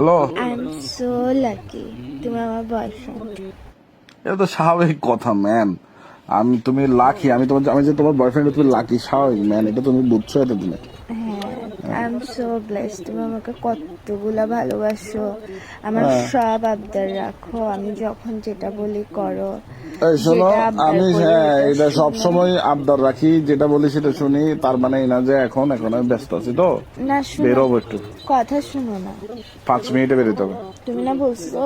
Hello I am so lucky তুমি আমার boyfriend এটা তো স্বাভাবিক কথা ম্যান আমি তুমি লাকি আমি তোমার আমি যে তোমার বয়ফ্রেন্ড তুমি লাকি স্বাভাবিক ম্যান এটা তুমি বুঝছ এটা তুমি? আই এম সো ব্লেস তুমি আমাকে কতগুলা ভালোবাসো। আমার হ্যাঁ। সব আবদার রাখো। আমি যখন যেটা বলি করো। শোনো আমি হ্যাঁ এটা শুনো। সব সময় আবদার রাখি যেটা বলি সেটা শুনি তার মানে এই না যে এখন এখন আমি ব্যস্ত আছি তো। না শুনো। বেরোবো একটু। কথা শুনো না। পাঁচ মিনিটে বেরোতে হবে। তুমি না বলছো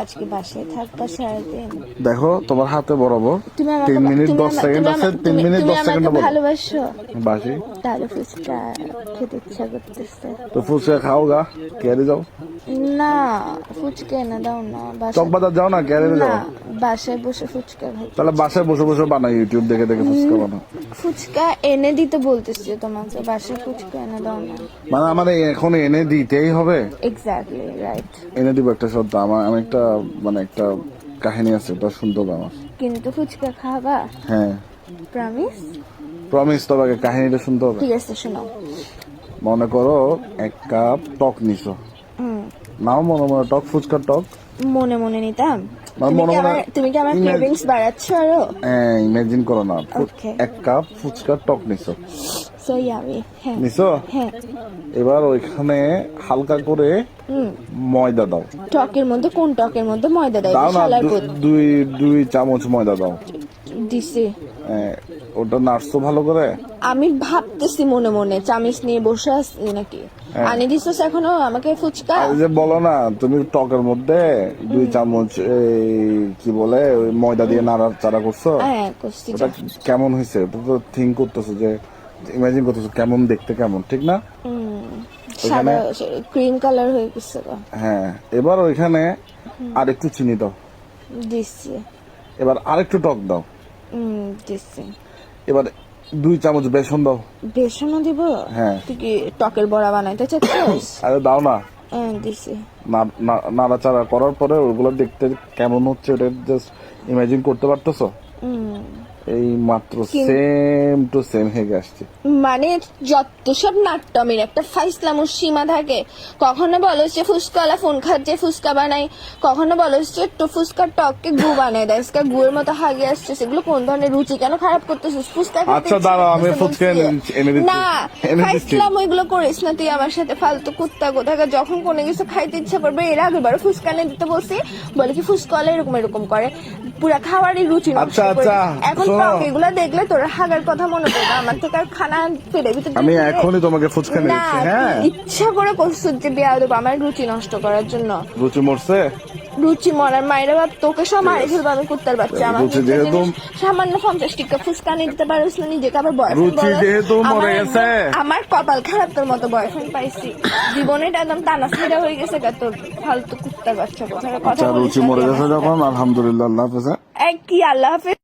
আজকে বাসায় থাকবা সারাদিন। দেখো তোমার হাতে বরাবর। তুমি আমাকে তিন মিনিট দশ সেকেন্ড আছে তিন মিনিট দশ সেকেন্ড বলো। ভালোবাসো? বাসি। তাহলে ফুচকা খেতে ইচ্ছা করতেছে। তো ফুচকা খাও গা ক্যারে যাও। না ফুচকা এনে দাও না চক বাজার যাও না ক্যারে যাও। বাসায় বসে ফুচকা খাই। তাহলে বাসায় বসে বসে বানাই ইউটিউব দেখে দেখে ফুচকা বানাও। ফুচকা এনে দিতে বলতেছি তোমাকে বাসায় ফুচকা এনে দাও না। মানে আমার এখন এনে দিতেই হবে। এক্স্যাক্টলি রাইট এনে দিব একটা সত্য আমার আমি একটা মানে একটা কাহিনী আছে ওটা শুনতে হবে আমার। কিন্তু ফুচকা খাবা? হ্যাঁ। প্রমিস প্রমিস তোমাকে কাহিনীটা শুনতে হবে। ঠিক আছে শোনো। মনে করো এক কাপ টক নিছো। নাও মনে মনে টক ফুচকার টক। মনে মনে নিতাম। তুমি কি আমার ক্রেভিংস বাড়াচ্ছ আরও? হ্যাঁ ইমাজিন করো না। এক কাপ ফুচকার টক নিছো। সো ইয়ামি হ্যাঁ। নিছো? হ্যাঁ। এবার ওইখানে হালকা করে হুম। ময়দা দাও। টকের মধ্যে কোন টকের মধ্যে ময়দা দাও? দুই দুই চামচ ময়দা দাও। দিছি। হ্যাঁ, ওটা নাড়ছো ভালো করে? আমি ভাবতেছি মনে মনে চামিচ নিয়ে বসে আছি নাকি? হ্যাঁ। আনি দিছিস এখনও আমাকে ফুচকা? আর যে বলো না তুমি টকের মধ্যে দুই চামচ এই কি বলে ওই ময়দা দিয়ে নাড়াচাড়া করছ? হ্যাঁ করছি ওটা কেমন হয়েছে? ওটা তো থিঙ্ক করতেছো যে ইমাজিন করতেছো কেমন দেখতে কেমন ঠিক না? সাদা ক্রিম কালার হয়ে গেছে হ্যাঁ এবার ওইখানে আর একটু চিনি দাও। দিচ্ছি এবার আরেকটু টক দাও। দিচ্ছি এবার দুই চামচ বেসন দাও। বেসনও দিব? হ্যাঁ। তুই কি টকের বড়া বানাইতে চাচ্ছিস? আরে দাও না। হ্যাঁ দিছি। না- নাড়াচাড়া করার পরে ওগুলো দেখতে কেমন হচ্ছে ওটা জাস্ট ইমাজিন করতে পারতেছো। এই মাত্র সেম টু সেম হেগে আসছে মানে যত সব নাট্যমের একটা ফাইসলামুর সীমা থাকে। কখনো বলো যে ফুচকাওয়ালা ফোন খাচ্ছে ফুচকা বানাই কখনো বলো যে একটু ফুচকার টককে গু বানাই দেয় আজকে গুয়ের মতো হাগে আসছে সেগুলো কোন ধরনের রুচি? কেন খারাপ করতেছিস? খেতে আচ্ছা, দাঁড়াও, আমি ফুচকা এনে দিচ্ছি। না। ফাইসলাম ওইগুলো করিস না তুই আমার সাথে ফালতু কুত্তা কোথাকে যখন কোনো কিছু খাইতে ইচ্ছা করবে এর আগে বারো ফুচকা এনে দিতে বলছি বলে কি ফুচকাওয়ালা এরকম এরকম করে। পুরা খাবারই রুচি আচ্ছা, আচ্ছা, এখন। টক এগুলা দেখলে তোর হাগার কথা মনে পড়বে। আমার থেকে আর খানা পেরে ভিতর আমি এখনই তোমাকে ফুচকা না নিয়েছি হ্যাঁ? ইচ্ছা করে করছিস যে বিয়া দেবো আমার রুচি নষ্ট করার জন্য। রুচি মরছে? রুচি মরার মায়েরা বাপ তোকে সব মারে ফেলব আমি কুত্তার বাচ্চা আমার রুচি একটা যেহেতু- জিনিস সামান্য পঞ্চাশ টিকা ফুচকা নিয়ে দিতে পারিস নিজেকে আবার বয়ফ্রেন্ড রুচি যেহেতু মরে গেছে। আমার কপাল খারাপ তোর মতো বয়ফ্রেন্ড পাইছি। জীবনে এটা একদম টানা ছিঁড়া হয়ে গেছে গা তোর ফালতু কুত্তার বাচ্চা। কথা আচ্ছা রুচি মরে গেছে যখন আলহামদুলিল্লাহ আল্লাহ হাফেজ? কি আল্লাহ হাফেজ?